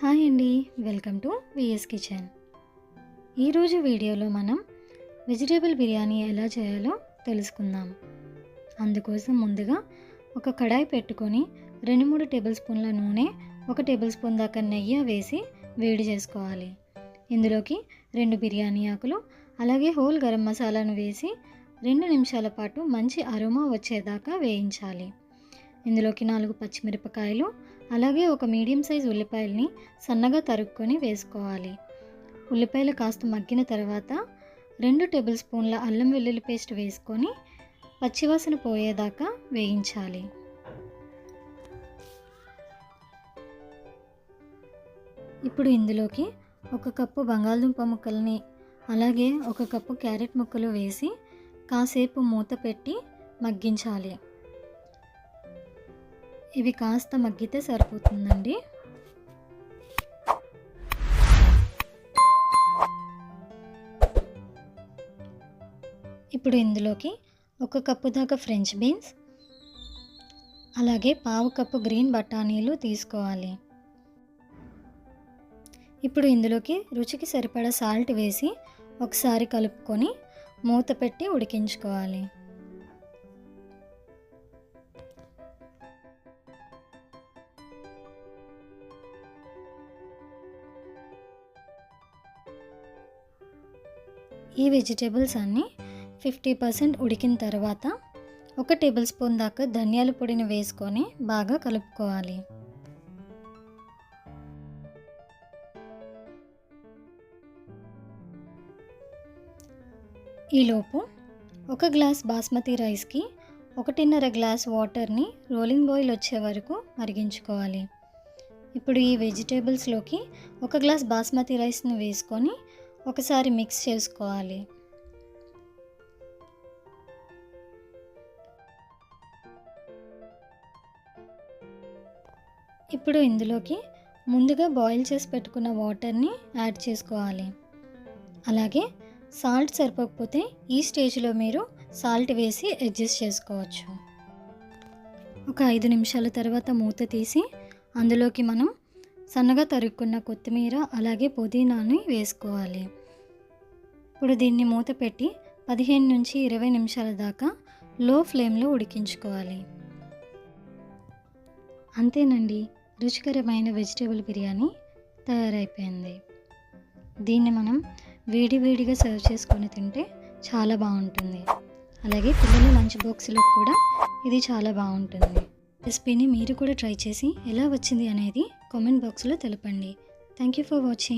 Hi అండి. Welcome to VS kitchen ఈరోజు వీడియోలో మనం వెజిటేబుల్ బిర్యానీ ఎలా చేయాలో తెలుసుకుందాం. అందుకోసం ముందుగా ఒక కడాయి పెట్టుకొని రెండు మూడు టేబుల్ స్పూన్ల నూనె ఒక టేబుల్ స్పూన్ దాకా నెయ్యి వేసి వేడి చేసుకోవాలి. ఇందులోకి రెండు బిర్యానీ ఆకులు అలాగే హోల్ గరం మసాలాను వేసి రెండు నిమిషాల పాటు మంచి అరుమా వచ్చేదాకా వేయించాలి. ఇందులోకి నాలుగు పచ్చిమిరపకాయలు అలాగే ఒక మీడియం సైజ్ ఉల్లిపాయల్ని సన్నగా తరుక్కొని వేసుకోవాలి. ఉల్లిపాయలు కాస్త మగ్గిన తర్వాత రెండు టేబుల్ స్పూన్ల అల్లం వెల్లుల్లి పేస్ట్ వేసుకొని పచ్చివాసన పోయేదాకా వేయించాలి. ఇప్పుడు ఇందులోకి ఒక కప్పు బంగాళదుంప ముక్కల్ని అలాగే ఒక కప్పు క్యారెట్ ముక్కలు వేసి కాసేపు మూత పెట్టి మగ్గించాలి. ఇవి కాస్త మగ్గితే సరిపోతుందండి. ఇప్పుడు ఇందులోకి ఒక కప్పు దాకా ఫ్రెంచ్ బీన్స్ అలాగే పావు కప్పు గ్రీన్ బఠానీలు తీసుకోవాలి. ఇప్పుడు ఇందులోకి రుచికి సరిపడా సాల్ట్ వేసి ఒకసారి కలుపుకొని మూత పెట్టి ఉడికించుకోవాలి. ఈ వెజిటేబుల్స్ అన్నీ ఫిఫ్టీ పర్సెంట్ ఉడికిన తర్వాత ఒక టేబుల్ స్పూన్ దాకా ధనియాల పొడిని వేసుకొని బాగా కలుపుకోవాలి. ఈలోపు ఒక గ్లాస్ బాస్మతి రైస్కి ఒకటిన్నర గ్లాస్ వాటర్ని రోలింగ్ బాయిల్ వచ్చే వరకు మరిగించుకోవాలి. ఇప్పుడు ఈ వెజిటేబుల్స్లోకి ఒక గ్లాస్ బాస్మతి రైస్ని వేసుకొని ఒకసారి మిక్స్ చేసుకోవాలి. ఇప్పుడు ఇందులోకి ముందుగా బాయిల్ చేసి పెట్టుకున్న వాటర్ని యాడ్ చేసుకోవాలి. అలాగే సాల్ట్ సరిపోకపోతే ఈ స్టేజ్లో మీరు సాల్ట్ వేసి అడ్జస్ట్ చేసుకోవచ్చు. ఒక ఐదు నిమిషాల తర్వాత మూత తీసి అందులోకి మనం సన్నగా తరుక్కున్న కొత్తిమీర అలాగే పుదీనాని వేసుకోవాలి. ఇప్పుడు దీన్ని మూత పెట్టి పదిహేను నుంచి ఇరవై నిమిషాల దాకా లో ఫ్లేమ్లో ఉడికించుకోవాలి. అంతేనండి రుచికరమైన వెజిటేబుల్ బిర్యానీ తయారైపోయింది. దీన్ని మనం వేడివేడిగా సర్వ్ చేసుకొని తింటే చాలా బాగుంటుంది. అలాగే పిల్లల లంచ్ బాక్స్లో కూడా ఇది చాలా బాగుంటుంది. రెసిపీని మీరు కూడా ట్రై చేసి ఎలా వచ్చింది అనేది కామెంట్ బాక్స్లో తెలపండి. Thank you for watching.